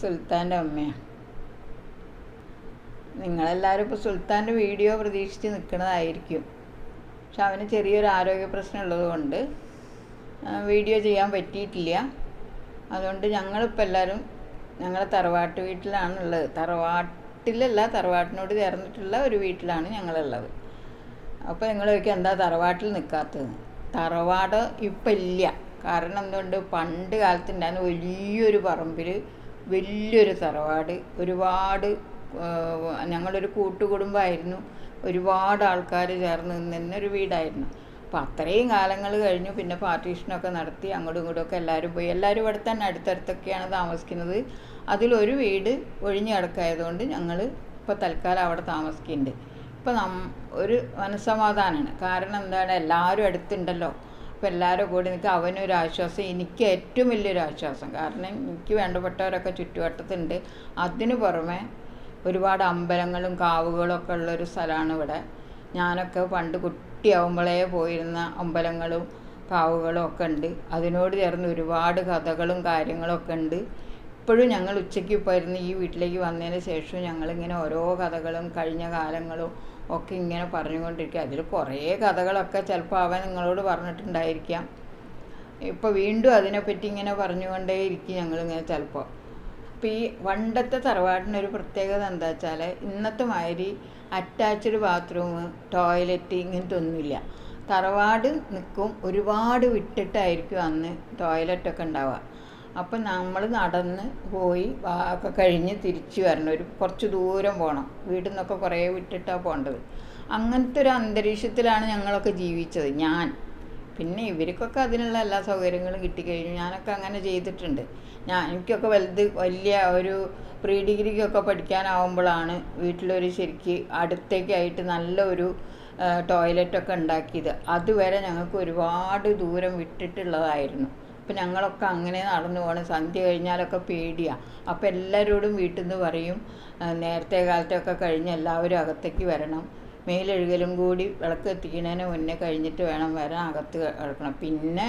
സുൽത്താന്റെ അമ്മയാണ് നിങ്ങളെല്ലാവരും ഇപ്പോൾ സുൽത്താന്റെ വീഡിയോ പ്രതീക്ഷിച്ച് നിൽക്കുന്നതായിരിക്കും. പക്ഷെ അവന് ചെറിയൊരു ആരോഗ്യ പ്രശ്നം ഉള്ളതുകൊണ്ട് വീഡിയോ ചെയ്യാൻ പറ്റിയിട്ടില്ല. അതുകൊണ്ട് ഞങ്ങളിപ്പോൾ എല്ലാവരും ഞങ്ങളെ തറവാട്ട് വീട്ടിലാണുള്ളത്. തറവാട്ടിലല്ല തറവാട്ടിനോട് ചേർന്നിട്ടുള്ള ഒരു വീട്ടിലാണ് ഞങ്ങളുള്ളത്. അപ്പോൾ നിങ്ങൾ ചോദിക്കുക എന്താ തറവാട്ടിൽ നിൽക്കാത്തത് തറവാട് ഇപ്പം ഇല്ല. കാരണം എന്തുകൊണ്ട്? പണ്ട് കാലത്തുണ്ടായിരുന്ന വലിയൊരു പറമ്പിൽ വലിയൊരു തറവാട്. ഒരുപാട് ഞങ്ങളൊരു കൂട്ടുകുടുംബമായിരുന്നു ഒരുപാട് ആൾക്കാർ ചേർന്ന് നിന്ന ഒരു വീടായിരുന്നു. അപ്പം അത്രയും കാലങ്ങൾ കഴിഞ്ഞു. പിന്നെ പാർട്ടീഷനൊക്കെ നടത്തി അങ്ങോട്ടും ഇങ്ങോട്ടും ഒക്കെ എല്ലാവരും പോയി. എല്ലാവരും ഇവിടെ തന്നെ അടുത്തടുത്തൊക്കെയാണ് താമസിക്കുന്നത്. അതിലൊരു വീട് ഒഴിഞ്ഞു കിടക്കായതുകൊണ്ട് ഞങ്ങൾ ഇപ്പോൾ തൽക്കാലം അവിടെ താമസിക്കുന്നുണ്ട്. ഇപ്പം നം ഒരു മനസ്സമാധാനമാണ് കാരണം എന്താണ്? എല്ലാവരും അടുത്തുണ്ടല്ലോ. അപ്പോൾ എല്ലാവരും കൂടി നിൽക്കുക. അവനൊരു ആശ്വാസം. എനിക്ക് ഏറ്റവും വലിയൊരു ആശ്വാസം. കാരണം എനിക്ക് വേണ്ടപ്പെട്ടവരൊക്കെ ചുറ്റുവട്ടത്തുണ്ട്. അതിനു പുറമെ ഒരുപാട് അമ്പലങ്ങളും കാവുകളും ഒക്കെ ഉള്ളൊരു സ്ഥലമാണ് ഇവിടെ. ഞാനൊക്കെ പണ്ട് കുട്ടിയാവുമ്പോഴേ പോയിരുന്ന അമ്പലങ്ങളും കാവുകളും ഒക്കെ ഉണ്ട്. അതിനോട് ചേർന്ന് ഒരുപാട് കഥകളും കാര്യങ്ങളൊക്കെ ഉണ്ട്. ഇപ്പോഴും ഞങ്ങൾ ഉച്ചയ്ക്ക് പോയിരുന്നു. ഈ വീട്ടിലേക്ക് വന്നതിന് ശേഷം ഞങ്ങളിങ്ങനെ ഓരോ കഥകളും കഴിഞ്ഞ കാലങ്ങളും ഒക്കെ ഇങ്ങനെ പറഞ്ഞുകൊണ്ടിരിക്കുക. അതിൽ കുറേ കഥകളൊക്കെ ചിലപ്പോൾ അവൻ നിങ്ങളോട് പറഞ്ഞിട്ടുണ്ടായിരിക്കാം. ഇപ്പോൾ വീണ്ടും അതിനെപ്പറ്റി ഇങ്ങനെ പറഞ്ഞുകൊണ്ടേ ഇരിക്കും ഞങ്ങളിങ്ങനെ ചിലപ്പോൾ. അപ്പോൾ ഈ പണ്ടത്തെ തറവാടിനൊരു പ്രത്യേകത എന്താ വെച്ചാൽ ഇന്നത്തെ മാതിരി അറ്റാച്ച്ഡ് ബാത്റൂം ടോയ്ലറ്റ് ഇങ്ങനത്തെ ഒന്നുമില്ല. തറവാട് നിൽക്കും ഒരുപാട് വിട്ടിട്ടായിരിക്കും അന്ന് ടോയ്ലറ്റൊക്കെ ഉണ്ടാവുക. അപ്പം നമ്മൾ നടന്ന് പോയി ഒക്കെ കഴിഞ്ഞ് തിരിച്ചു വരണം. ഒരു കുറച്ച് ദൂരം പോകണം വീട്ടിൽ നിന്നൊക്കെ കുറേ വിട്ടിട്ടാണ് പോകേണ്ടത് അങ്ങനത്തെ ഒരു അന്തരീക്ഷത്തിലാണ് ഞങ്ങളൊക്കെ ജീവിച്ചത് ഞാൻ. പിന്നെ ഇവർക്കൊക്കെ അതിനുള്ള എല്ലാ സൗകര്യങ്ങളും കിട്ടിക്കഴിഞ്ഞു. ഞാനൊക്കെ അങ്ങനെ ചെയ്തിട്ടുണ്ട്. ഞാൻ എനിക്കൊക്കെ വലുത് വലിയ ഒരു പ്രീ ഡിഗ്രിക്കൊക്കെ പഠിക്കാനാവുമ്പോഴാണ് വീട്ടിലൊരു ശരിക്ക് അടുത്തേക്കായിട്ട് നല്ലൊരു ടോയ്ലറ്റൊക്കെ ഉണ്ടാക്കിയത്. അതുവരെ ഞങ്ങൾക്ക് ഒരുപാട് ദൂരം വിട്ടിട്ടുള്ളതായിരുന്നു. അപ്പം ഞങ്ങളൊക്കെ അങ്ങനെ നടന്നു പോകണം സന്ധ്യ കഴിഞ്ഞാലൊക്കെ പേടിയാണ് അപ്പം എല്ലാവരോടും വീട്ടിൽ നിന്ന് പറയും നേരത്തെ കാലത്തൊക്കെ കഴിഞ്ഞ് എല്ലാവരും അകത്തേക്ക് വരണം. മേലെഴുകലും കൂടി വിളക്ക് എത്തിക്കുന്നതിന് മുന്നേ കഴിഞ്ഞിട്ട് വേണം വരാൻ അകത്ത് കിടക്കണം. പിന്നെ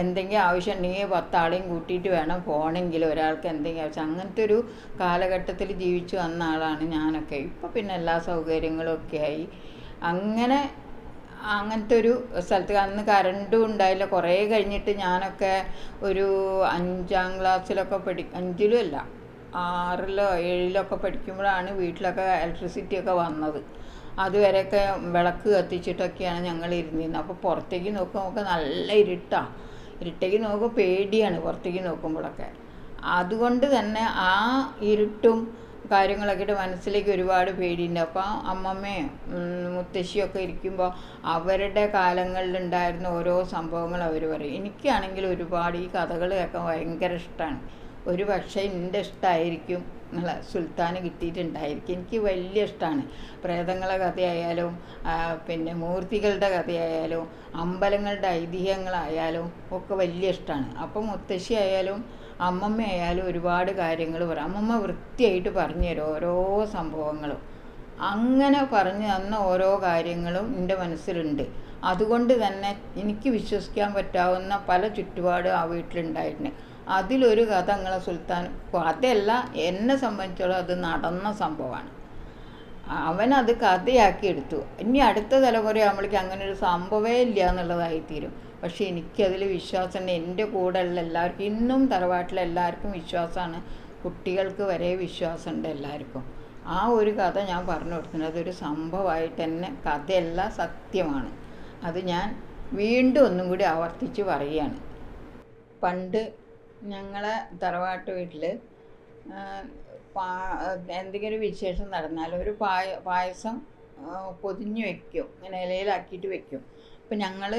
എന്തെങ്കിലും ആവശ്യം ഉണ്ടെങ്കിൽ പത്താളെയും കൂട്ടിയിട്ട് വേണം പോകണമെങ്കിൽ ഒരാൾക്ക് എന്തെങ്കിലും ആവശ്യം. അങ്ങനത്തെ ഒരു കാലഘട്ടത്തിൽ ജീവിച്ചു വന്ന ആളാണ് ഞാനൊക്കെ. ഇപ്പോൾ പിന്നെ എല്ലാ സൗകര്യങ്ങളും ഒക്കെ ആയി. അങ്ങനെ അങ്ങനത്തെ ഒരു സ്ഥലത്ത് അന്ന് കറണ്ടും ഉണ്ടായില്ല. കുറേ കഴിഞ്ഞിട്ട് ഞാനൊക്കെ ഒരു അഞ്ചാം ക്ലാസ്സിലൊക്കെ പഠി അഞ്ചിലും അല്ല ആറിലോ ഏഴിലൊക്കെ പഠിക്കുമ്പോഴാണ് വീട്ടിലൊക്കെ ഇലക്ട്രിസിറ്റി ഒക്കെ വന്നത്. അതുവരെയൊക്കെ വിളക്ക് കത്തിച്ചിട്ടൊക്കെയാണ് ഞങ്ങൾ ഇരുന്നിരുന്നത്. അപ്പോൾ പുറത്തേക്ക് നോക്കുമ്പോൾ നല്ല ഇരുട്ടാണ് ഇരുട്ടേക്ക് നോക്കുമ്പോൾ പേടിയാണ് പുറത്തേക്ക് നോക്കുമ്പോഴൊക്കെ. അതുകൊണ്ട് തന്നെ ആ ഇരുട്ടും കാര്യങ്ങളൊക്കെ ആയിട്ട് മനസ്സിലേക്ക് ഒരുപാട് പേടിയുണ്ട്. അപ്പോൾ അമ്മമ്മയും മുത്തശ്ശിയൊക്കെ ഇരിക്കുമ്പോൾ അവരുടെ കാലങ്ങളിലുണ്ടായിരുന്ന ഓരോ സംഭവങ്ങൾ അവർ പറയും. എനിക്കാണെങ്കിൽ ഒരുപാട് ഈ കഥകൾ കേൾക്കാൻ ഭയങ്കര ഇഷ്ടമാണ് ഒരു പക്ഷേ എന്റെ ഇഷ്ടമായിരിക്കും നിങ്ങളെ സുൽത്താന് കിട്ടിയിട്ടുണ്ടായിരിക്കും. എനിക്ക് വലിയ ഇഷ്ടമാണ് പ്രേതങ്ങളെ കഥയായാലും പിന്നെ മൂർത്തികളുടെ കഥയായാലും അമ്പലങ്ങളുടെ ഐതിഹ്യങ്ങളായാലും ഒക്കെ വലിയ ഇഷ്ടമാണ് അപ്പം മുത്തശ്ശി ആയാലും അമ്മമ്മ ആയാലും ഒരുപാട് കാര്യങ്ങൾ പറയും അമ്മമ്മ വൃത്തിയായിട്ട് പറഞ്ഞു തരും ഓരോ സംഭവങ്ങളും. അങ്ങനെ പറഞ്ഞു തന്ന ഓരോ കാര്യങ്ങളും എന്റെ മനസ്സിലുണ്ട്. അതുകൊണ്ട് തന്നെ എനിക്ക് വിശ്വസിക്കാൻ പറ്റാവുന്ന പല ചുറ്റുപാടും ആ വീട്ടിലുണ്ടായിട്ടുണ്ട്. അതിലൊരു കഥ നിങ്ങളെ സുൽത്താൻ അതല്ല എന്നെ സംബന്ധിച്ചോളം അത് നടന്ന സംഭവമാണ്. അവനത് കഥയാക്കി എടുത്തു. ഇനി അടുത്ത തലമുറ ആകുമ്പോഴേക്കും അങ്ങനെ ഒരു സംഭവമേ ഇല്ല എന്നുള്ളതായിത്തീരും. പക്ഷേ എനിക്കതിൽ വിശ്വാസമുണ്ട്. എന്റെ കൂടെയുള്ള എല്ലാവർക്കും ഇന്നും തറവാട്ടിലെ എല്ലാവർക്കും വിശ്വാസമാണ്. കുട്ടികൾക്ക് വരെ വിശ്വാസമുണ്ട് എല്ലാവർക്കും. ആ ഒരു കഥ ഞാൻ പറഞ്ഞു കൊടുക്കുന്നത് അതൊരു സംഭവമായിട്ട് തന്നെ കഥയല്ല സത്യമാണ്. അത് ഞാൻ വീണ്ടും ഒന്നും കൂടി ആവർത്തിച്ച് പറയുകയാണ്. പണ്ട് ഞങ്ങളെ തറവാട്ട് വീട്ടിൽ എന്തെങ്കിലും ഒരു വിശേഷം നടന്നാൽ ഒരു പായ പായസം പൊതിഞ്ഞ് വെക്കും. ഇങ്ങനെ ഇലയിലാക്കിയിട്ട് വെക്കും. അപ്പം ഞങ്ങൾ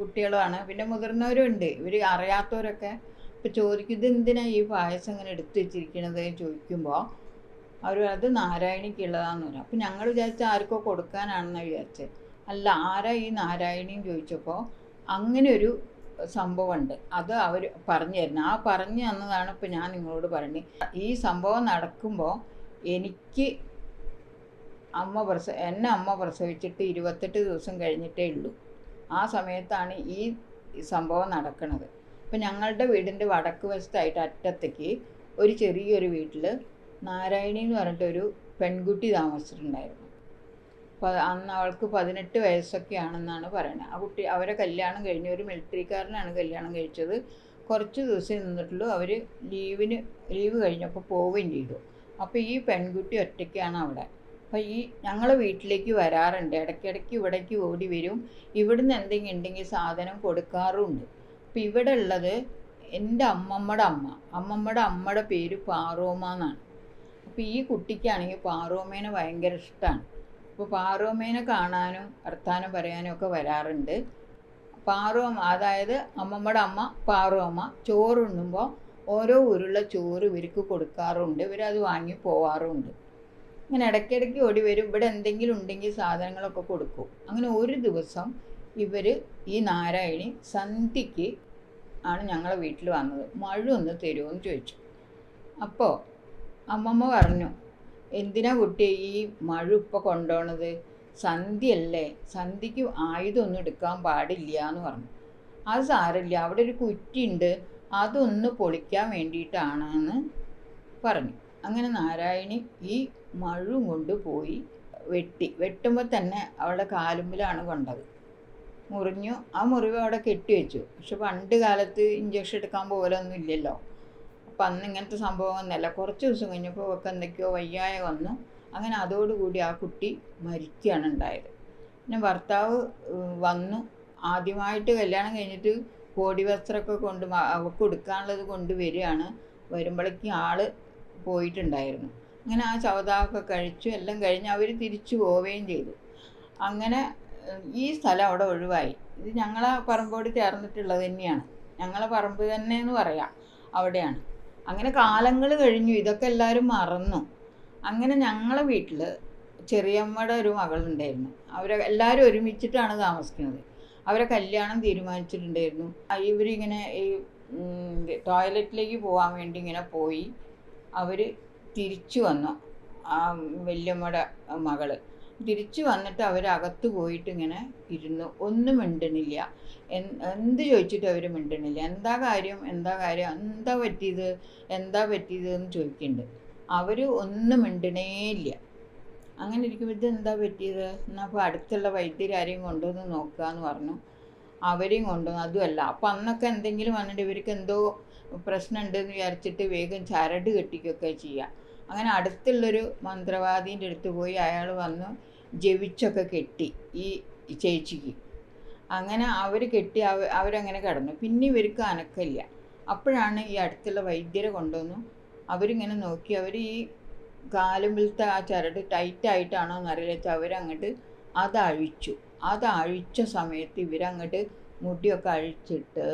കുട്ടികളാണ് പിന്നെ മുതിർന്നവരും ഉണ്ട് ഇവർ അറിയാത്തവരൊക്കെ ഇപ്പം ചോദിക്കും ഇത് എന്തിനാണ് ഈ പായസം ഇങ്ങനെ എടുത്തു വെച്ചിരിക്കണത്? ചോദിക്കുമ്പോൾ അവർ അത് നാരായണിക്കുള്ളതാന്ന് പറയും. അപ്പം ഞങ്ങൾ വിചാരിച്ച ആർക്കോ കൊടുക്കാനാണെന്ന് വിചാരിച്ചത് അല്ല ആരാ ഈ നാരായണിയും ചോദിച്ചപ്പോൾ അങ്ങനെ ഒരു സംഭവമുണ്ട്. അത് അവർ പറഞ്ഞു തരുന്നത് ആ പറഞ്ഞു തന്നതാണ് ഇപ്പം ഞാൻ നിങ്ങളോട് പറയുന്നത് ഈ സംഭവം നടക്കുമ്പോൾ എനിക്ക് അമ്മ പ്രസ എന്നെ അമ്മ പ്രസവിച്ചിട്ട് ഇരുപത്തെട്ട് ദിവസം കഴിഞ്ഞിട്ടേ ഉള്ളൂ. ആ സമയത്താണ് ഈ സംഭവം നടക്കുന്നത് അപ്പം ഞങ്ങളുടെ വീടിന്റെ വടക്ക് വശത്തായിട്ട് അറ്റത്തേക്ക് ഒരു ചെറിയൊരു വീട്ടിൽ നാരായണി എന്ന് പറഞ്ഞിട്ടൊരു പെൺകുട്ടി താമസിച്ചിട്ടുണ്ടായിരുന്നു. അപ്പോൾ അന്ന് അവൾക്ക് പതിനെട്ട് വയസ്സൊക്കെയാണെന്നാണ് പറയുന്നത്. ആ കുട്ടി അവരെ കല്യാണം കഴിഞ്ഞ് ഒരു മിലിറ്ററിക്കാരനാണ് കല്യാണം കഴിച്ചത്. കുറച്ച് ദിവസം നിന്നിട്ടുള്ളൂ അവർ ലീവിന് ലീവ് കഴിഞ്ഞപ്പോൾ പോവുകയും ചെയ്തു. അപ്പോൾ ഈ പെൺകുട്ടി ഒറ്റയ്ക്കാണ് അവിടെ. അപ്പോൾ ഈ ഞങ്ങൾ വീട്ടിലേക്ക് വരാറുണ്ട്. ഇടയ്ക്കിടയ്ക്ക് ഇവിടേക്ക് ഓടി വരും. ഇവിടുന്ന് എന്തെങ്കിലും ഉണ്ടെങ്കിൽ സാധനം കൊടുക്കാറുമുണ്ട് അപ്പോൾ ഇവിടെ ഉള്ളത് എന്റെ അമ്മമ്മയുടെ അമ്മ. അമ്മമ്മയുടെ അമ്മയുടെ പേര് പാറോമ എന്നാണ്. അപ്പോൾ ഈ കുട്ടിക്കാണെങ്കിൽ പാറോമേനെ ഭയങ്കര ഇഷ്ടമാണ് അപ്പോൾ പാറോമേനെ കാണാനും വർത്താനം പറയാനും ഒക്കെ വരാറുണ്ട്. പാറോമ അതായത് അമ്മമ്മയുടെ അമ്മ പാറോമ ചോറുണ്ണുമ്പോൾ ഓരോ ഉരുള ചോറ് ഇവർക്ക് കൊടുക്കാറുണ്ട്. ഇവരത് വാങ്ങി പോവാറുമുണ്ട് അങ്ങനെ ഇടയ്ക്കിടയ്ക്ക് ഓടി വരും. ഇവിടെ എന്തെങ്കിലും ഉണ്ടെങ്കിൽ സാധനങ്ങളൊക്കെ കൊടുക്കും. അങ്ങനെ ഒരു ദിവസം ഇവർ ഈ നാരായണി സന്ധ്യയ്ക്ക് ആണ് ഞങ്ങളെ വീട്ടിൽ വന്നത്. മഴ ഒന്ന് തരുമോ എന്ന് ചോദിച്ചു. അപ്പോൾ അമ്മമ്മ പറഞ്ഞു എന്തിനാ കുട്ടി ഈ മഴ ഇപ്പോൾ കൊണ്ടുപോണത്? സന്ധ്യയല്ലേ. സന്ധ്യയ്ക്ക് ആയുധമൊന്നും എടുക്കാൻ പാടില്ല എന്ന് പറഞ്ഞു. അത് സാരമില്ല. അവിടെ ഒരു കുറ്റിയുണ്ട്. അതൊന്ന് പൊളിക്കാൻ വേണ്ടിയിട്ടാണെന്ന് പറഞ്ഞു. അങ്ങനെ നാരായണി ഈ മഴും കൊണ്ട് പോയി വെട്ടി. വെട്ടുമ്പോൾ തന്നെ അവളുടെ കാലുമ്പിലാണ് കൊണ്ടത്. മുറിഞ്ഞു. ആ മുറിവ് അവിടെ കെട്ടിവെച്ചു പക്ഷെ പണ്ട് കാലത്ത് ഇഞ്ചക്ഷൻ എടുക്കാൻ പോലൊന്നും ഇല്ലല്ലോ. അപ്പം അന്ന് ഇങ്ങനത്തെ സംഭവമൊന്നുമല്ല കുറച്ച് ദിവസം കഴിഞ്ഞപ്പോൾ ഒക്കെ എന്തൊക്കെയോ വയ്യായ വന്നു. അങ്ങനെ അതോടുകൂടി ആ കുട്ടി മരിക്കുകയാണ് ഉണ്ടായത്. പിന്നെ ഭർത്താവ് വന്നു. ആദ്യമായിട്ട് കല്യാണം കഴിഞ്ഞിട്ട് കോടി വസ്ത്രമൊക്കെ കൊണ്ട് അവൾക്ക് കൊടുക്കാനുള്ളത് കൊണ്ട് വരികയാണ്. വരുമ്പോഴേക്കും ആൾ പോയിട്ടുണ്ടായിരുന്നു. അങ്ങനെ ആ ചവതാവൊക്കെ കഴിച്ചു എല്ലാം കഴിഞ്ഞ് അവർ തിരിച്ചു പോവുകയും ചെയ്തു. അങ്ങനെ ഈ സ്ഥലം അവിടെ ഒഴിവായി. ഇത് ഞങ്ങളെ പറമ്പോട് ചേർന്നിട്ടുള്ളത് തന്നെയാണ്. ഞങ്ങളെ പറമ്പ് തന്നെ എന്ന് പറയാം അവിടെയാണ്. അങ്ങനെ കാലങ്ങൾ കഴിഞ്ഞു ഇതൊക്കെ എല്ലാവരും മറന്നു. അങ്ങനെ ഞങ്ങളെ വീട്ടിൽ ചെറിയമ്മയുടെ ഒരു മകളുണ്ടായിരുന്നു. അവരെ എല്ലാവരും ഒരുമിച്ചിട്ടാണ് താമസിക്കുന്നത്. അവരെ കല്യാണം തീരുമാനിച്ചിട്ടുണ്ടായിരുന്നു. ഇവരിങ്ങനെ ഈ ടോയ്ലറ്റിലേക്ക് പോകാൻ വേണ്ടി ഇങ്ങനെ പോയി. അവർ തിരിച്ചു വന്നു. ആ വല്യമ്മയുടെ മകൾ. തിരിച്ചു വന്നിട്ട് അവരകത്ത് പോയിട്ട് ഇങ്ങനെ ഇരുന്നു. ഒന്നും മിണ്ടണില്ല എന്ത് ചോദിച്ചിട്ട് അവർ മിണ്ടണില്ല എന്താ കാര്യം? എന്താ കാര്യം? എന്താ പറ്റിയത്? എന്താ പറ്റിയത് എന്ന് ചോദിക്കുന്നുണ്ട് അവർ ഒന്നും മിണ്ടണേ ഇല്ല. അങ്ങനെ ഇരിക്കുമ്പോൾ ഇത് എന്താ പറ്റിയത്? എന്നാൽ അപ്പോൾ അടുത്തുള്ള വൈദ്യരാരെയും കൊണ്ടുവന്ന് നോക്കുക എന്ന് പറഞ്ഞു. അവരെയും കൊണ്ടുവന്നു അതുമല്ല. അപ്പം അന്നൊക്കെ എന്തെങ്കിലും വന്നിട്ട് ഇവർക്ക് എന്തോ പ്രശ്നമുണ്ടെന്ന് വിചാരിച്ചിട്ട് വേഗം ചരട് കെട്ടിക്കൊക്കെ ചെയ്യുക അങ്ങനെ അടുത്തുള്ളൊരു മന്ത്രവാദീന്റെ അടുത്ത് പോയി അയാൾ വന്ന് ജപിച്ചൊക്കെ കെട്ടി ഈ ചേച്ചിക്ക്. അങ്ങനെ അവർ കെട്ടി അവ അവരങ്ങനെ കിടന്നു. പിന്നെ ഇവർക്ക് അനക്കമില്ല. അപ്പോഴാണ് ഈ അടുത്തുള്ള വൈദ്യരെ കൊണ്ടുവന്നു. അവരിങ്ങനെ നോക്കി. അവർ ഈ കാലുമ്പിലത്തെ ആ ചരട് ടൈറ്റായിട്ടാണോ എന്നറിയില്ല. വെച്ചാൽ അവരങ്ങോട്ട് അത് അഴിച്ചു അത് അഴിച്ച സമയത്ത് ഇവരങ്ങോട്ട് മുടിയൊക്കെ അഴിച്ചിട്ട്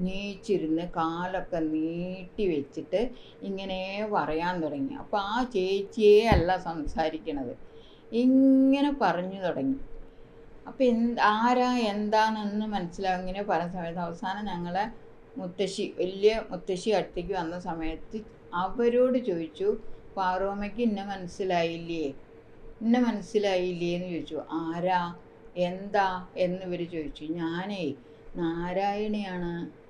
നീച്ചിരുന്ന് കാലൊക്കെ നീട്ടി വെച്ചിട്ട് ഇങ്ങനെ പറയാൻ തുടങ്ങി. അപ്പോൾ ആ ചേച്ചിയെ അല്ല സംസാരിക്കണത്. ഇങ്ങനെ പറഞ്ഞു തുടങ്ങി. അപ്പോൾ എന്ത് ആരാ എന്താണെന്ന് മനസ്സിലാവും. ഇങ്ങനെ പറഞ്ഞ സമയത്ത് അവസാനം ഞങ്ങളെ മുത്തശ്ശി വലിയ മുത്തശ്ശി അടുത്തേക്ക് വന്ന സമയത്ത് അവരോട് ചോദിച്ചു പാറോമയ്ക്ക് ഇന്നെ മനസ്സിലായില്ലേ? ഇന്നെ മനസ്സിലായില്ലേ? എന്ന് ചോദിച്ചു. ആരാ? എന്താ? എന്നിവർ ചോദിച്ചു. ഞാനേ നാരായണിയാണ്.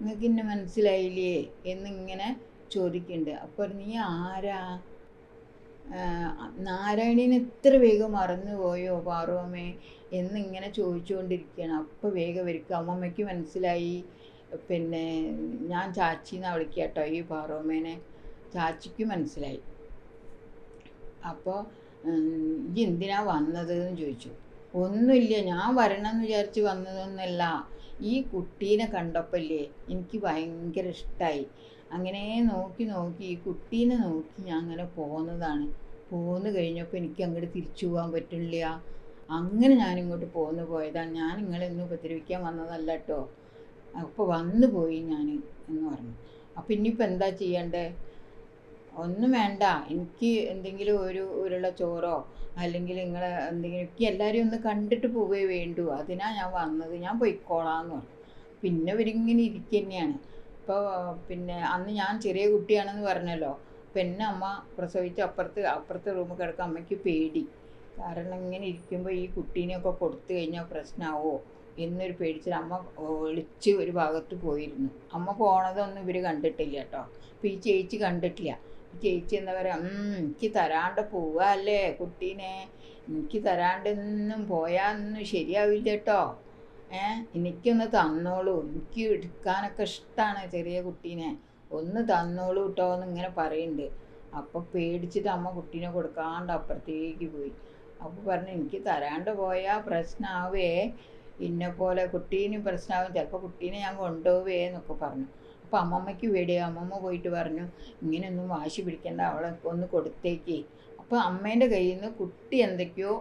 നിങ്ങൾക്ക് എന്നെ മനസ്സിലായില്ലേ എന്നിങ്ങനെ ചോദിക്കുന്നുണ്ട് അപ്പോൾ നീ ആരാ? നാരായണീനെ എത്ര വേഗം മറന്നുപോയോ പാർവമ്മേ എന്നിങ്ങനെ ചോദിച്ചുകൊണ്ടിരിക്കുകയാണ് അപ്പോൾ വേഗം വരിക അമ്മമ്മയ്ക്ക് മനസ്സിലായി. പിന്നെ ഞാൻ വിളിക്കുക കേട്ടോ ഈ പാർവമ്മേനെ ചാച്ചിക്ക് മനസ്സിലായി. അപ്പോൾ ഇജ്ജ് എന്തിനാ വന്നത് എന്ന് ചോദിച്ചു. ഒന്നുമില്ല ഞാൻ വരണം എന്ന് വിചാരിച്ച് വന്നതൊന്നുമല്ല ഈ കുട്ടീനെ കണ്ടപ്പോഴല്ലേ എനിക്ക് ഭയങ്കര ഇഷ്ടമായി അങ്ങനെ നോക്കി നോക്കി ഈ കുട്ടീനെ നോക്കി ഞാൻ അങ്ങനെ പോന്നതാണ്. പോന്ന് കഴിഞ്ഞപ്പോൾ എനിക്ക് അങ്ങോട്ട് തിരിച്ചു പോകാൻ പറ്റില്ല. അങ്ങനെ ഞാൻ ഇങ്ങോട്ട് പോന്നു പോയതാണ്. ഞാൻ നിങ്ങളെ ഒന്നും ഉപദ്രവിക്കാൻ വന്നതല്ല കേട്ടോ അപ്പോൾ വന്നു പോയി ഞാൻ എന്ന് പറഞ്ഞു. അപ്പം ഇനിയിപ്പോൾ എന്താ ചെയ്യണ്ടേ? ഒന്നും വേണ്ട. എനിക്ക് എന്തെങ്കിലും ഒരു ഉരുള ചോറോ അല്ലെങ്കിൽ നിങ്ങൾ എന്തെങ്കിലും എനിക്ക് എല്ലാവരെയും ഒന്ന് കണ്ടിട്ട് പോവേ വേണ്ടൂ. അതിനാ ഞാൻ വന്നത്. ഞാൻ പൊയ്ക്കോളാന്ന് പറഞ്ഞു. പിന്നെ ഇവരിങ്ങനെ ഇരിക്കുക തന്നെയാണ് ഇപ്പോൾ പിന്നെ അന്ന് ഞാൻ ചെറിയ കുട്ടിയാണെന്ന് പറഞ്ഞല്ലോ. പിന്നെ അമ്മ പ്രസവിച്ച് അപ്പുറത്ത് അപ്പുറത്തെ റൂമിൽ കിടക്കാൻ അമ്മയ്ക്ക് പേടി. കാരണം ഇങ്ങനെ ഇരിക്കുമ്പോൾ ഈ കുട്ടീനെയൊക്കെ കൊടുത്തു കഴിഞ്ഞാൽ പ്രശ്നമാവോ എന്നൊരു പേടിച്ചിട്ട് അമ്മ ഒളിച്ച് ഒരു ഭാഗത്ത് പോയിരുന്നു. അമ്മ പോണതൊന്നും ഇവർ കണ്ടിട്ടില്ല കേട്ടോ. അപ്പോൾ ഈ ചേച്ചി കണ്ടിട്ടില്ല. ചേച്ചി എന്താ പറയുക എനിക്ക് തരാണ്ട് പോവുക അല്ലേ കുട്ടീനെ. എനിക്ക് തരാണ്ടൊന്നും പോയാന്നും ശരിയാവില്ല കേട്ടോ. ഏ എനിക്കൊന്ന് തന്നോളൂ. എനിക്ക് എടുക്കാനൊക്കെ ഇഷ്ടമാണ് ചെറിയ കുട്ടീനെ. ഒന്ന് തന്നോളൂ കേട്ടോ എന്ന് ഇങ്ങനെ പറയുന്നുണ്ട് അപ്പോൾ പേടിച്ചിട്ട് അമ്മ കുട്ടീനെ കൊടുക്കാണ്ട് അപ്പുറത്തേക്ക് പോയി. അപ്പോൾ പറഞ്ഞു എനിക്ക് തരാണ്ട് പോയാൽ പ്രശ്നമാവേ ഇന്നെ പോലെ കുട്ടീനും പ്രശ്നമാവും ചിലപ്പോൾ കുട്ടീനെ ഞാൻ കൊണ്ടുപോവേ എന്നൊക്കെ പറഞ്ഞു. അപ്പോൾ അമ്മമ്മയ്ക്ക് വേടി അമ്മമ്മ പോയിട്ട് പറഞ്ഞു ഇങ്ങനെയൊന്നും വാശി പിടിക്കേണ്ട അവളെ ഒന്ന് കൊടുത്തേക്ക്. അപ്പോൾ അമ്മേന്റെ കയ്യിൽ നിന്ന് കുട്ടി എന്തൊക്കെയോ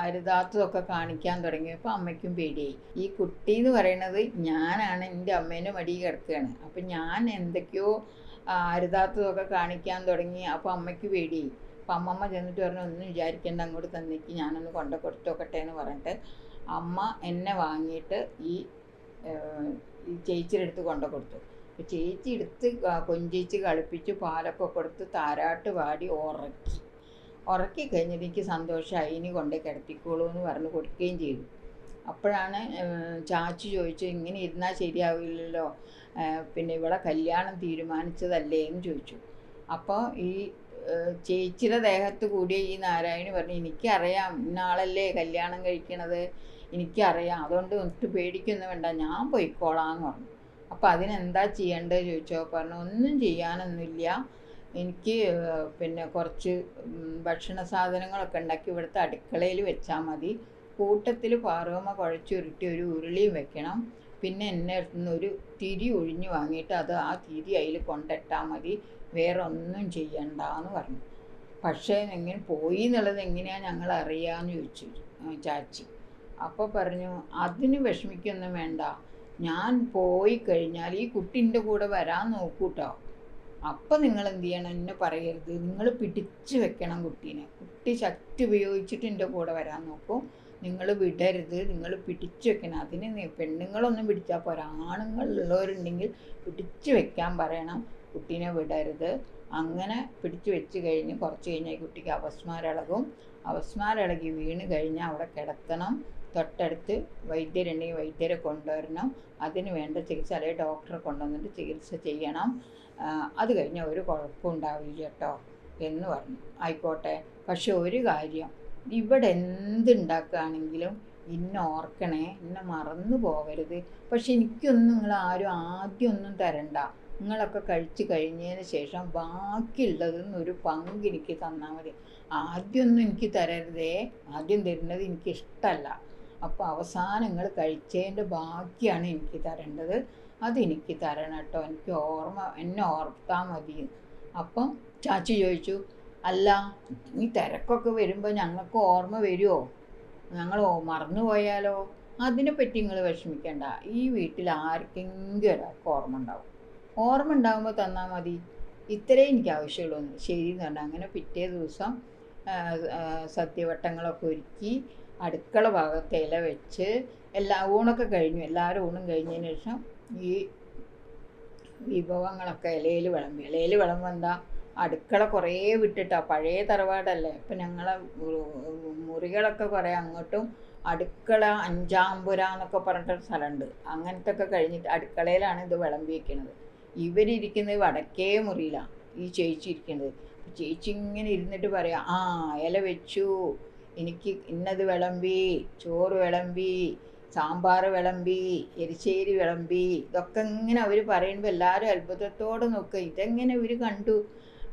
അരുതാത്തതൊക്കെ കാണിക്കാൻ തുടങ്ങിയപ്പോൾ അമ്മയ്ക്കും പേടിയായി. ഈ കുട്ടി എന്ന് പറയുന്നത് ഞാനാണ് എന്റെ അമ്മേന്റെ മടി കിടക്കുകയാണ് അപ്പം ഞാൻ എന്തൊക്കെയോ അരുതാത്തതൊക്കെ കാണിക്കാൻ തുടങ്ങി. അപ്പോൾ അമ്മയ്ക്ക് പേടിയായി. അപ്പം അമ്മമ്മ ചെന്നിട്ട് പറഞ്ഞു ഒന്നും വിചാരിക്കേണ്ട അങ്ങോട്ട് തന്നേക്ക്. ഞാനൊന്ന് കൊണ്ട കൊടുത്തോക്കട്ടെ എന്ന് പറഞ്ഞിട്ട് അമ്മ എന്നെ വാങ്ങിയിട്ട് ഈ ചേച്ചിയുടെ അടുത്ത് കൊണ്ട കൊടുത്തു. ചേച്ചി എടുത്ത് കൊഞ്ചിച്ച് കളിപ്പിച്ച് പാലൊക്കെ കൊടുത്ത് താരാട്ട് പാടി ഉറക്കി ഉറക്കി കഴിഞ്ഞിട്ട് എനിക്ക് സന്തോഷമായി ഇനി കൊണ്ടേ കിടത്തിക്കോളൂ എന്ന് പറഞ്ഞ് കൊടുക്കുകയും ചെയ്തു. അപ്പോഴാണ് ചാച്ചു ചോദിച്ചു ഇങ്ങനെ ഇരുന്നാൽ ശരിയാവില്ലല്ലോ? പിന്നെ ഇവിടെ കല്യാണം തീരുമാനിച്ചതല്ലേ? എന്ന് ചോദിച്ചു. അപ്പോൾ ഈ ചേച്ചിയുടെ ദേഹത്ത് കൂടിയ ഈ നാരായണി പറഞ്ഞു എനിക്കറിയാം ഇന്നാളല്ലേ കല്യാണം കഴിക്കണത്. എനിക്കറിയാം. അതുകൊണ്ട് ഒട്ടും പേടിക്കൊന്നും വേണ്ട. ഞാൻ പോയിക്കോളാം എന്ന് പറഞ്ഞു. അപ്പോൾ അതിനെന്താ ചെയ്യേണ്ടത് ചോദിച്ചോ? പറഞ്ഞു ഒന്നും ചെയ്യാനൊന്നുമില്ല. എനിക്ക് പിന്നെ കുറച്ച് ഭക്ഷണ സാധനങ്ങളൊക്കെ ഉണ്ടാക്കി ഇവിടുത്തെ അടുക്കളയിൽ വെച്ചാൽ മതി. കൂട്ടത്തിൽ പാറോമ കുഴച്ചുരുട്ടി ഒരു ഉരുളിയും വെക്കണം. പിന്നെ എന്നെ ഒരു തിരി ഒഴിഞ്ഞു വാങ്ങിയിട്ട് അത് ആ തിരി അതിൽ കൊണ്ടിട്ടാൽ മതി. വേറെ ഒന്നും ചെയ്യണ്ട എന്ന് പറഞ്ഞു. പക്ഷേ എങ്ങനെ പോയി എന്നുള്ളത് എങ്ങനെയാണ് ഞങ്ങൾ അറിയാമെന്ന് ചോദിച്ചു ചാച്ചി. അപ്പോൾ പറഞ്ഞു അതിന് വിഷമിക്കൊന്നും വേണ്ട. ഞാൻ പോയി കഴിഞ്ഞാൽ ഈ കുട്ടിന്റെ കൂടെ വരാൻ നോക്കൂട്ടോ. അപ്പം നിങ്ങൾ എന്ത് ചെയ്യണം എന്നെ പറയരുത്. നിങ്ങൾ പിടിച്ചു വെക്കണം കുട്ടീനെ. കുട്ടി ശക്തി ഉപയോഗിച്ചിട്ട് എന്റെ കൂടെ വരാൻ നോക്കും. നിങ്ങൾ വിടരുത്. നിങ്ങൾ പിടിച്ചു വെക്കണം. അതിന് പെണ്ണുങ്ങളൊന്നും പിടിച്ചാൽ പോരാ. ആണുങ്ങളുള്ളവരുണ്ടെങ്കിൽ പിടിച്ചു വെക്കാൻ പറയണം. കുട്ടീനെ വിടരുത്. അങ്ങനെ പിടിച്ചു വെച്ച് കഴിഞ്ഞ് കുറച്ച് കഴിഞ്ഞാൽ കുട്ടിക്ക് അവസ്മാരിളകും അവസ്മാരിളകി വീണ് കഴിഞ്ഞാൽ അവിടെ കിടത്തണം തൊട്ടടുത്ത് വൈദ്യരുണ്ടെങ്കിൽ വൈദ്യരെ കൊണ്ടുവരണം. അതിന് വേണ്ട ചികിത്സ അല്ലെങ്കിൽ ഡോക്ടറെ കൊണ്ടുവന്നിട്ട് ചികിത്സ ചെയ്യണം. അത് കഴിഞ്ഞാൽ ഒരു കുഴപ്പം ഉണ്ടാവില്ല കേട്ടോ എന്ന് പറഞ്ഞു. ആയിക്കോട്ടെ. പക്ഷെ ഒരു കാര്യം ഇവിടെ എന്തുണ്ടാക്കുകയാണെങ്കിലും ഇന്നെ ഓർക്കണേ ഇന്നെ മറന്നു പോകരുത്. പക്ഷെ എനിക്കൊന്നും നിങ്ങൾ ആരും ആദ്യം ഒന്നും തരണ്ട. നിങ്ങളൊക്കെ കഴിച്ചു കഴിഞ്ഞതിന് ശേഷം ബാക്കിയുള്ളതിൽ ഒരു പങ്ക് എനിക്ക് തന്നാൽ മതി. ആദ്യമൊന്നും എനിക്ക് തരരുതേ. ആദ്യം തരുന്നത് എനിക്ക് ഇഷ്ടമല്ല അപ്പോൾ അവസാനം നിങ്ങൾ കഴിച്ചതിന്റെ ബാക്കിയാണ് എനിക്ക് തരേണ്ടത്. അതെനിക്ക് തരണം കേട്ടോ. എനിക്ക് ഓർമ്മ എന്നെ ഓർത്താൽ മതി. അപ്പം ചാച്ചി ചോദിച്ചു അല്ല ഈ തിരക്കൊക്കെ വരുമ്പോൾ ഞങ്ങൾക്ക് ഓർമ്മ വരുമോ ഞങ്ങൾ മറന്നു പോയാലോ? അതിനെപ്പറ്റി നിങ്ങൾ വിഷമിക്കേണ്ട. ഈ വീട്ടിൽ ആർക്കെങ്കിലും ഒരാൾക്ക് ഓർമ്മ ഉണ്ടാവും. ഓർമ്മ ഉണ്ടാകുമ്പോൾ തന്നാൽ മതി. ഇത്രേ എനിക്ക് ആവശ്യമുള്ളൂ. ശരി എന്ന് പറഞ്ഞാൽ അങ്ങനെ പിറ്റേ ദിവസം സദ്യവട്ടങ്ങളൊക്കെ ഒരുക്കി അടുക്കള ഭാഗത്ത് ഇല വെച്ച് എല്ലാ ഊണൊക്കെ കഴിഞ്ഞു. എല്ലാവരും ഊണും കഴിഞ്ഞതിന് ശേഷം ഈ വിഭവങ്ങളൊക്കെ ഇലയിൽ വിളമ്പി. ഇലയിൽ വിളമ്പ് എന്താ? അടുക്കള കുറേ വിട്ടിട്ടാ. പഴയ തറവാടല്ലേ. ഇപ്പം ഞങ്ങളെ മുറികളൊക്കെ കുറേ അങ്ങോട്ടും അടുക്കള അഞ്ചാമ്പുര എന്നൊക്കെ പറഞ്ഞിട്ടൊരു സ്ഥലമുണ്ട്. അങ്ങനത്തെ ഒക്കെ കഴിഞ്ഞിട്ട് അടുക്കളയിലാണ് ഇത് വിളമ്പി വെക്കുന്നത് ഇവരിയ്ക്കുന്നത് വടക്കേ മുറിയിലാണ് ഈ ചേച്ചി ഇരിക്കുന്നത്. ചേച്ചി ഇങ്ങനെ ഇരുന്നിട്ട് പറയാം ആ ഇല വെച്ചു എനിക്ക് ഇന്നത് വിളമ്പി ചോറ് വിളമ്പി സാമ്പാർ വിളമ്പി എരിശ്ശേരി വിളമ്പി ഇതൊക്കെ ഇങ്ങനെ അവർ പറയുമ്പോൾ എല്ലാവരും അത്ഭുതത്തോടെ നോക്കുക. ഇതെങ്ങനെ ഇവർ കണ്ടു?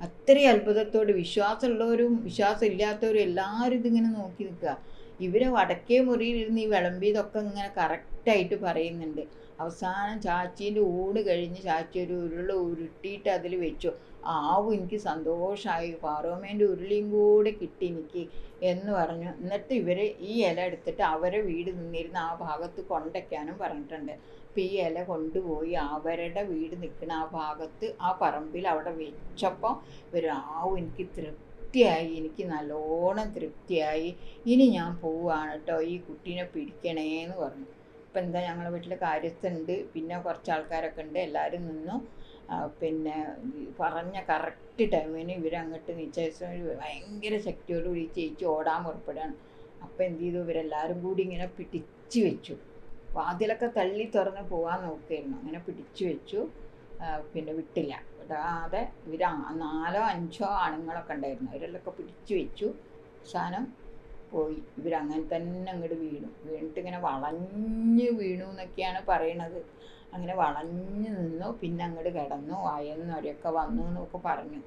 അത്രയും അത്ഭുതത്തോട് വിശ്വാസമുള്ളവരും വിശ്വാസം ഇല്ലാത്തവരും എല്ലാവരും ഇതിങ്ങനെ നോക്കി നിൽക്കുക. ഇവരെ വടക്കേ മുറിയിലിരുന്ന് ഈ വിളമ്പിയതൊക്കെ ഇങ്ങനെ കറക്റ്റായിട്ട് പറയുന്നുണ്ട്. അവസാനം ചാച്ചീന്റെ ഊട് കഴിഞ്ഞ് ചാച്ചി ഒരു ഉരുള ഉരുട്ടിയിട്ട് അതിൽ വെച്ചു. ആവും എനിക്ക് സന്തോഷമായി പാറോമേന്റെ ഉരുളിയും കൂടെ കിട്ടി എനിക്ക് എന്ന് പറഞ്ഞു. എന്നിട്ട് ഇവർ ഈ ഇല എടുത്തിട്ട് അവരെ വീട് നിന്നിരുന്ന ആ ഭാഗത്ത് കൊണ്ടയ്ക്കാനും പറഞ്ഞിട്ടുണ്ട്. അപ്പം ഈ ഇല കൊണ്ടുപോയി അവരുടെ വീട് നിൽക്കുന്ന ആ ഭാഗത്ത് ആ പറമ്പിൽ അവിടെ വെച്ചപ്പോൾ ഇവർ ആവും എനിക്ക് തൃപ്തിയായി. എനിക്ക് നല്ലോണം തൃപ്തിയായി. ഇനി ഞാൻ പോവുകയാണ് കേട്ടോ. ഈ കുട്ടീനെ പിടിക്കണേന്ന് പറഞ്ഞു. ഇപ്പം എന്താ ഞങ്ങളുടെ വീട്ടിൽ കാര്യത്തുണ്ട് പിന്നെ കുറച്ച് ആൾക്കാരൊക്കെ ഉണ്ട്. എല്ലാവരും നിന്നു. പിന്നെ പറഞ്ഞ കറക്റ്റ് ടൈമിന് ഇവരങ്ങോട്ട് നിശ്ചയിച്ച. ഭയങ്കര ശക്തിയോടുകൂടി ചേച്ചി ഓടാൻ പുറപ്പെടുകയാണ്. അപ്പം എന്ത് ചെയ്തു? ഇവരെല്ലാവരും കൂടി ഇങ്ങനെ പിടിച്ചു വെച്ചു. വാതിലൊക്കെ തള്ളി തുറന്ന് പോകാൻ നോക്കിയിരുന്നു അങ്ങനെ പിടിച്ചു വെച്ചു. പിന്നെ വിട്ടില്ല. വിടാതെ ഇവർ നാലോ അഞ്ചോ ആണുങ്ങളൊക്കെ ഉണ്ടായിരുന്നു. അവരെല്ലൊക്കെ പിടിച്ചു വെച്ചു. അവസാനം പോയി. ഇവരങ്ങനെ തന്നെ അങ്ങോട്ട് വീണു. വീണിട്ട് ഇങ്ങനെ വളഞ്ഞ് വീണു എന്നൊക്കെയാണ് പറയണത്. അങ്ങനെ വളഞ്ഞു നിന്നു. പിന്നെ അങ്ങോട്ട് കിടന്നു. അയന്നൊരൊക്കെ വന്നു എന്നൊക്കെ പറഞ്ഞു.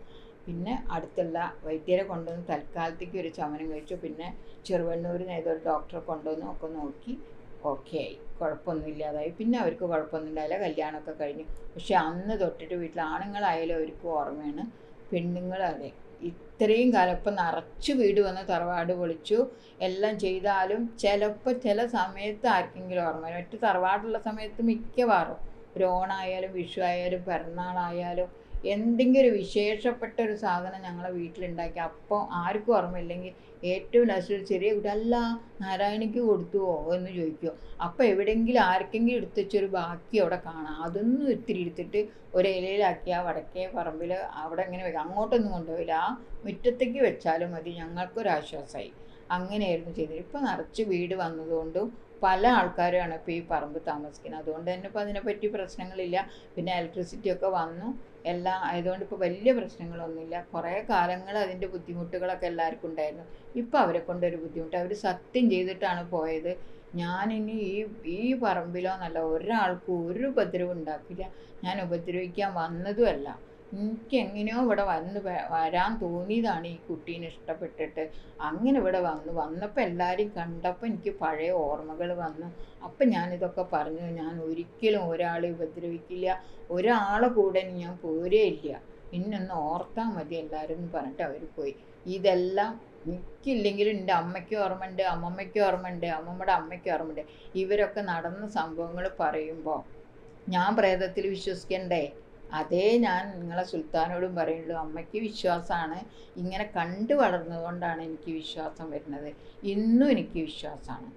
പിന്നെ അടുത്തുള്ള വൈദ്യരെ കൊണ്ടുവന്ന് തൽക്കാലത്തേക്ക് ഒരു ചമനം കഴിച്ചു. പിന്നെ ചെറുവണ്ണൂർ ഏതോ ഒരു ഡോക്ടറെ കൊണ്ടുവന്ന്. ഒക്കെ നോക്കി. ഓക്കെ ആയി. കുഴപ്പമൊന്നും ഇല്ലാതായി. പിന്നെ അവർക്ക് കുഴപ്പമൊന്നും ഉണ്ടായില്ല. കല്യാണമൊക്കെ കഴിഞ്ഞു. പക്ഷെ അന്ന് തൊട്ടിട്ട് വീട്ടിൽ ആണുങ്ങളായാലും അവർക്ക് ഓർമ്മയാണ്. പെണ്ണുങ്ങളും അതെ. ഇത്രയും കാലം ഇപ്പം നിറച്ച് വീട് വന്ന് തറവാട് പൊളിച്ചു. എല്ലാം ചെയ്താലും ചിലപ്പോൾ ചില സമയത്ത് ആർക്കെങ്കിലും ഓർമ്മ മറ്റ് തറവാടുള്ള സമയത്ത് മിക്കവാറും ഒരു ഓണായാലും വിഷു ആയാലും പിറന്നാളായാലും എന്തെങ്കിലും ഒരു വിശേഷപ്പെട്ട ഒരു സാധനം ഞങ്ങളെ വീട്ടിലുണ്ടാക്കി. അപ്പോൾ ആർക്കും ഓർമ്മയില്ലെങ്കിൽ ഏറ്റവും ലാസ്റ്റ് ചെറിയ കുട്ടി അല്ല നാരായണിക്ക് കൊടുത്തുവോ എന്ന് ചോദിക്കുമോ അപ്പോൾ എവിടെയെങ്കിലും ആർക്കെങ്കിലും എടുത്തൊരു ബാക്കി അവിടെ കാണാം. അതൊന്നും ഇത്തിരി എടുത്തിട്ട് ഒരു ഇലയിലാക്കി ആ വടക്കേ പറമ്പിൽ അവിടെ ഇങ്ങനെ വെക്കാം. അങ്ങോട്ടൊന്നും കൊണ്ടുപോയില്ല. ആ മുറ്റത്തേക്ക് വെച്ചാലും മതി. ഞങ്ങൾക്കൊരാശ്വാസമായി. അങ്ങനെയായിരുന്നു ചെയ്തത്. ഇപ്പോൾ നിറച്ച് വീട് വന്നതുകൊണ്ടും പല ആൾക്കാരുമാണ് ഇപ്പോൾ ഈ പറമ്പ് താമസിക്കുന്നത്. അതുകൊണ്ട് തന്നെ ഇപ്പോൾ അതിനെപ്പറ്റി പ്രശ്നങ്ങളില്ല. പിന്നെ ഇലക്ട്രിസിറ്റി ഒക്കെ വന്നു. എല്ലാം ആയതുകൊണ്ട് ഇപ്പോൾ വലിയ പ്രശ്നങ്ങളൊന്നുമില്ല. കുറേ കാലങ്ങൾ അതിന്റെ ബുദ്ധിമുട്ടുകളൊക്കെ എല്ലാവർക്കും ഉണ്ടായിരുന്നു. ഇപ്പോൾ അവരെ കൊണ്ടൊരു ബുദ്ധിമുട്ട്. അവർ സത്യം ചെയ്തിട്ടാണ് പോയത്. ഞാനിനി ഈ ഈ പറമ്പിലോ എന്നല്ല ഒരാൾക്കും ഒരു ഉപദ്രവം ഉണ്ടാക്കില്ല. ഞാൻ ഉപദ്രവിക്കാൻ വന്നതുമല്ല. എനിക്ക് എങ്ങനെയോ ഇവിടെ വന്ന് വരാൻ തോന്നിയതാണ് ഈ കുട്ടീനെ ഇഷ്ടപ്പെട്ടിട്ട്. അങ്ങനെ ഇവിടെ വന്നു. വന്നപ്പോൾ എല്ലാവരെയും കണ്ടപ്പോൾ എനിക്ക് പഴയ ഓർമ്മകൾ വന്നു. അപ്പം ഞാനിതൊക്കെ പറഞ്ഞു. ഞാൻ ഒരിക്കലും ഒരാളെ ഉപദ്രവിക്കില്ല. ഒരാളെ കൂടെ ഞാൻ പോരേയില്ല. ഇന്നൊന്ന് ഓർത്താൽ മതി എല്ലാവരും പറഞ്ഞിട്ട് അവർ പോയി. ഇതെല്ലാം എനിക്കില്ലെങ്കിലും എന്റെ അമ്മയ്ക്ക് ഓർമ്മയുണ്ട് അമ്മമ്മയ്ക്ക് ഓർമ്മയുണ്ട് അമ്മമ്മയുടെ അമ്മയ്ക്ക് ഓർമ്മയുണ്ട്. ഇവരൊക്കെ നടന്ന സംഭവങ്ങൾ പറയുമ്പോൾ ഞാൻ പ്രേതത്തിൽ വിശ്വസിക്കണ്ടേ? അതേ ഞാൻ നിങ്ങളെ സുൽത്താനോടും പറയുള്ളൂ അമ്മയ്ക്ക് വിശ്വാസമാണ്. ഇങ്ങനെ കണ്ടു വളർന്നതുകൊണ്ടാണ് എനിക്ക് വിശ്വാസം വരുന്നത്. ഇന്നും എനിക്ക് വിശ്വാസമാണ്.